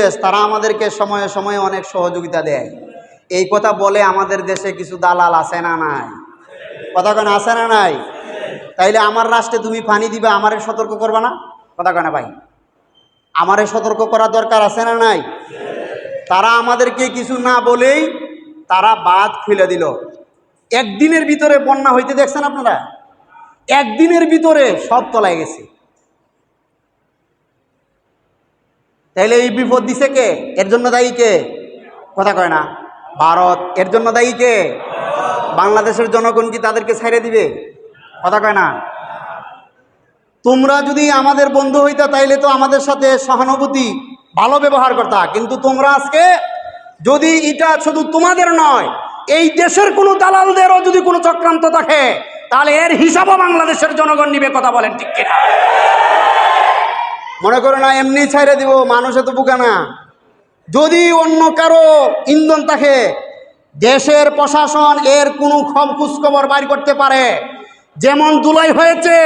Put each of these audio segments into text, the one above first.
দেশ, তারা আমাদেরকে সময়ে সময়ে অনেক সহযোগিতা দেয়। এই কথা বলে আমাদের দেশে কিছু দালাল আছে না নাই? কথা কেন, আছে না নাই? তাইলে আমার রাষ্ট্রে তুমি পানি দিবে, আমারে সতর্ক করবা না? কথা কেন ভাই। আমারে সতর্ক করা দরকার আছে না নাই? তারা আমাদেরকে কিছু না বলেই তারা বাদ খুলে দিল। একদিনের ভিতরে বন্যা হইতে দেখছেন আপনারা? একদিনের ভিতরে সব তলায় গেছে। তাইলে এই বিপদ দিছে কে? এর জন্য দায়ী কে? কথা কয় না। ভারত, এর জন্য দায়ী কে? বাংলাদেশের জনগণ কি তাদেরকে ছেড়ে দিবে? কথা কয় না। তোমরা যদি আমাদের বন্ধু হইতা, তাইলে তো আমাদের সাথে সহানুভূতি ভালো ব্যবহার করতা। কিন্তু তোমরা আজকে যদি এটা শুধু তোমাদের নয়, এই দেশের কোনো দালালদেরও যদি কোনো চক্রান্ত থাকে, তাহলে এর হিসাবও বাংলাদেশের জনগণ নিবে, কথা বলেন ঠিক কিনা? মনে করো না, এমনি ছাইড়ে দিব, মানুষে তো বুকা না। যদি অন্য কারও ইন্ধন থাকে, দেশের প্রশাসন এর কোনো খব খোঁজখবর বাইর করতে পারে। যেমন দুলাই হয়েছে,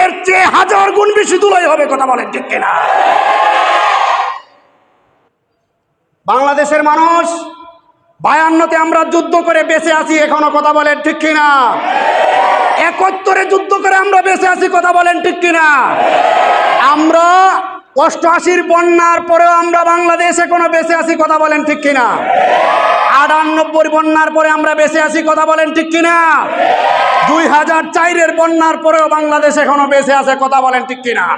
এর চেয়ে হাজার গুণ বেশি দুলাই হবে, কথা বলেন ঠিক কিনা? বাংলাদেশের মানুষ বায়ান্নতে আমরা যুদ্ধ করে বেঁচে আছি, এখনও কথা বলেন ঠিক কিনা? একত্তরে যুদ্ধ করে আমরা বেঁচে আছি, কথা বলেন ঠিক কিনা? আমরা অষ্টআশির বন্যার পরেও আমরা বাংলাদেশে এখনও বেঁচে আছি কথা বলেন ঠিক কিনা? আটানব্বই বন্যার পরে আমরা বেঁচে আছি কথা বলেন ঠিক কিনা? দুই হাজার চারের বন্যার পরেও বাংলাদেশ এখনও বেঁচে আছে কথা বলেন ঠিক কিনা?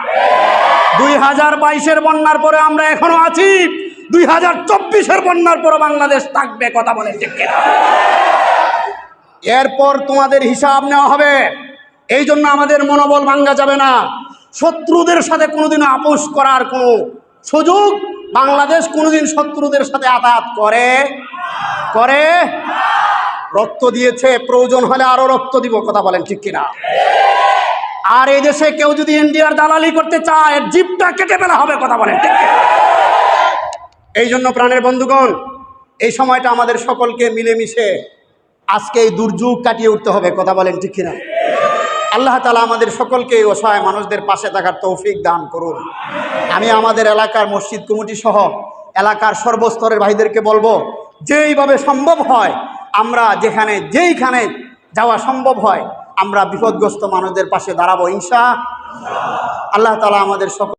দুই হাজার বাইশের বন্যার পরে আমরা এখনও আছি। দুই হাজার চব্বিশের বন্যার পরে বাংলাদেশ থাকবে কথা বলেন ঠিক কিনা? এরপর তোমাদের হিসাব নেওয়া হবে। এই জন্য আমাদের মনোবল ভাঙ্গা যাবে না। শত্রুদের সাথে কোনোদিন আপোষ করার কোনো সুযোগ বাংলাদেশ কোনোদিন শত্রুদের সাথে আঘাত করে? করে? রক্ত দিয়েছে, প্রয়োজন হলে আরও রক্ত দিব, কথা বলেন ঠিক কিনা? আর এই দেশে কেউ যদি ইন্ডিয়ার দালালি করতে চায়, জিপটা কেটে ফেলা হবে, কথা বলেন ঠিক এই জন্য প্রাণের বন্ধুগণ, এই সময়টা আমাদের সকলকে মিলেমিশে আজকে এই দুর্যোগ কাটিয়ে উঠতে হবে, কথা বলেন ঠিক কিনা? আল্লাহ তালা আমাদের সকলকে অসহায় মানুষদের পাশে থাকার তৌফিক দান করুন। আমি আমাদের এলাকার মসজিদ কমিটি সহ এলাকার সর্বস্তরের ভাইদেরকে বলব, যেইভাবে সম্ভব হয়, আমরা যেখানে, যেইখানে যাওয়া সম্ভব হয়, আমরা বিপদগ্রস্ত মানুষদের পাশে দাঁড়াবো ইনশা আল্লাহ। তালা আমাদের সকল